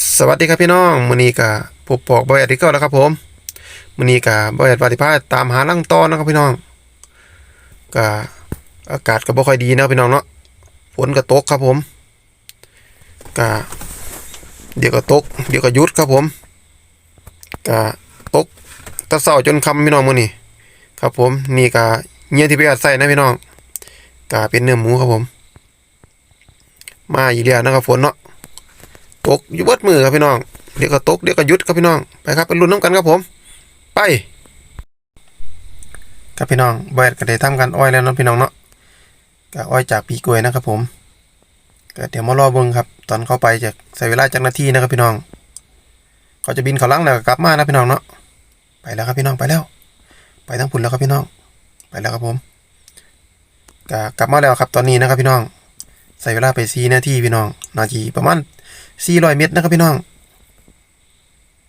สวัสดีครับพี่น้องมื้อนี้ก็พบปอกบ่อยอีกแล้วครับผมมื้อนี้ก็บ่อยปฏิภาณตามหาลังตอนะครับพี่น้องก็อากาศก็บ่ค่อยดีนะพี่น้องเนาะฝนก็ตกครับผมก็เดี๋ยวก็ตก เดี๋ยวก็หยุดครับผมก็ตกตะเช้าจนค่ำพี่น้องมื้อนี้ครับผมนี่ก็เงี้ยที่ไปอัดใส่นะพี่น้องก็เป็นเนื้อหมูครับผม มาอีกแล้วนะครับฝนเนาะ ตกอยู่เบิดมือครับพี่น้อง เดี๋ยวก็ตกเดี๋ยวก็ยุดครับพี่น้อง ไปครับไปลุ้นน้ำกันครับผม ไป ครับพี่น้องบอยก็ได้ทำการอ้อยแล้วเนาะพี่น้องเนาะก็อ้อยจากปีกล้วยนะครับผมก็เดี๋ยวมารอเบิ่งครับ ตอนเข้าไปจากใส่เวลาจากนาทีนะครับพี่น้อง เขาจะบินเขาลังแล้วกลับมานะพี่น้องเนาะ ไปแล้วครับพี่น้องไปแล้ว ไปทั้งพุ่นแล้วครับพี่น้อง ไปแล้วครับผมก็กลับมาแล้วครับตอนนี้นะครับพี่น้อง ใส่เวลาไป4นาทีพี่น้อง นาทีประมาณ 400 เมตรนะครับพี่น้อง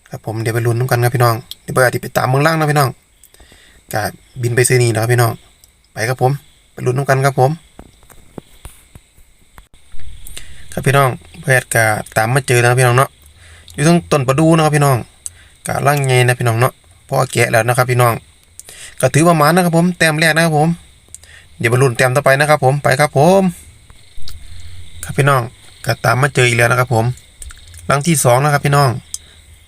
ครับผมเดี๋ยวไปลุ้นน้ำกันครับพี่น้องเดี๋ยวไปอาทิตย์ไปตามเมืองล่างนะพี่น้องกะบินไปซื้อนี่นะครับพี่น้อง ไปครับผม ไปลุ้นน้ำกันครับผม ครับพี่น้องแพทย์กะตามมาเจอนะครับพี่น้องเนาะอยู่ตรงต้นประดูนะครับพี่น้องกะล่างไงนะพี่น้องเนาะเพราะว่าแกะแล้วนะครับพี่น้องก็ถือว่าหมานะครับผมแต้มแรกนะครับผม เดี๋ยวไปลุ้นแต้มต่อไปนะครับผมไปครับผม ครับพี่น้องก็ตามมาเจออีกแล้วนะครับผม หลังที่สองนะครับพี่น้อง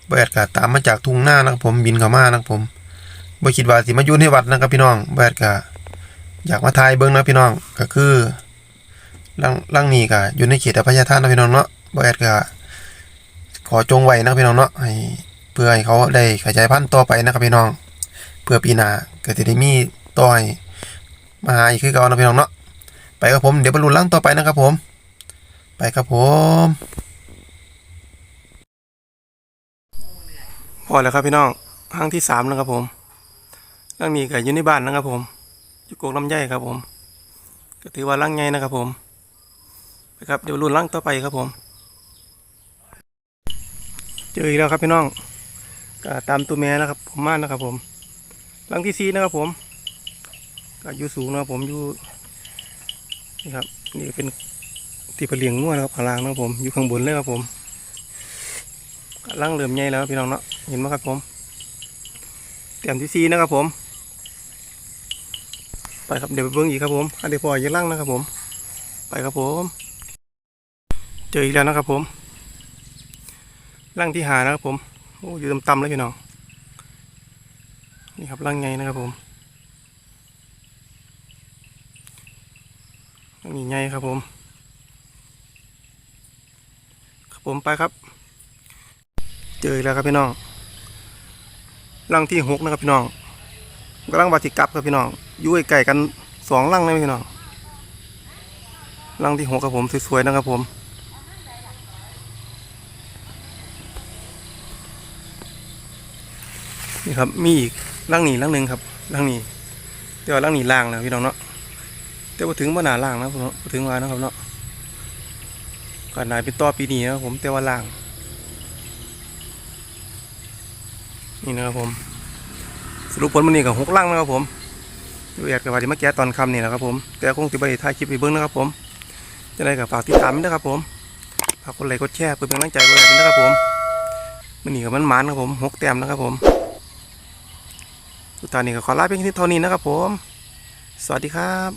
เบิดก็ตามมาจากทุ่งหน้านะครับผมบินเข้ามานะครับผมบ่คิดว่าสิมาอยู่ในวัดนะครับพี่น้องเบิดก็อยากมาทายเบิ่งนะพี่น้องก็คือลังลังนี้ก็อยู่ในเขตอภัยทานนะพี่น้องเนาะเบิดก็ขอจงไว้นะพี่น้องเนาะให้เพื่อให้เขาได้ขยายพันธุ์ต่อไปนะครับพี่น้อง เพื่อปีหน้าก็จะได้มีต่อให้มาหาอีกคือเก่านะพี่น้องเนาะไปครับผมเดี๋ยวไปลุ้นลังต่อไปนะครับผม ไปครับผม อแล้วครับพี่น้องห้างที่สามแล้วครับผมร่างนี้ก็อยู่ในบ้านนะครับผมอยู่โกกลำไยครับผม ก็ถือว่าร่างใหญ่นะครับผมไปครับเดี๋ยวรุ่นร่างต่อไปครับผม เจออีกแล้วครับพี่น้องก็ตามตัวแม่นะครับ ผมมานะครับผมร่างที่สี่นะครับผมก็อยู่สูงนะครับผมอยู่นี่ครับนี่เป็นที่ไปเลี้ยงงัวนะครับข้างล่างนะครับผมอยู่ข้างบนเลยครับผมกำลังเริ่มใหญ่แล้วพี่น้องเนาะ เห็นไหมครับผมเตรียมที่ซีนะครับผม ไปครับเดี๋ยวไปเบิ้งอีกครับผมอันเดี๋ยวพอยังล่างนะครับผม ไปครับผม เจออีกแล้วนะครับผมล่างที่หานะครับผมโอ้อยู่ต่ำๆเลยพี่น้องนี่ครับล่างไงนะครับผมล่างนี้ไงครับผม ครับผมไปครับ เจออีกแล้วครับพี่น้อง รังที่หกนะครับพี่น้องกำลังบาติกับครับพี่น้องอยู่ใกล้ๆกันสองรังเลยพี่น้องรังที่หกครับผมสวยๆนะครับผมนี่ครับมีอีกรังนี้รังหนึ่งครับรังนี้แต่ว่ารังนี้ล่างแล้วพี่น้องเนาะแต่ว่าถึงว่าหนาล่างนะพี่น้องถึงว่านะครับเนาะก่อนนายเป็นต่อปีนี้นะผมแต่ว่าล่าง นี่นะครับผมสรุปผลมันนี่กับหกล่างนะครับผมดูแอดกับว่าที่มาแก้ตอนคำนี่นะครับผม แต่คงติดไปถ่ายคลิปไปเบิ้งนะครับผมจะได้กับฝากติดตามนะครับผมฝากกดไลค์กดแชร์เพื่อเป็นกำลังใจกันด้วยนะครับผมมันนี่กับมันหมานะครับผมหกแต้มนะครับผมสุดท้ายนี้ก็ขอลาเพียงเท่านี้นะครับผม สวัสดีครับ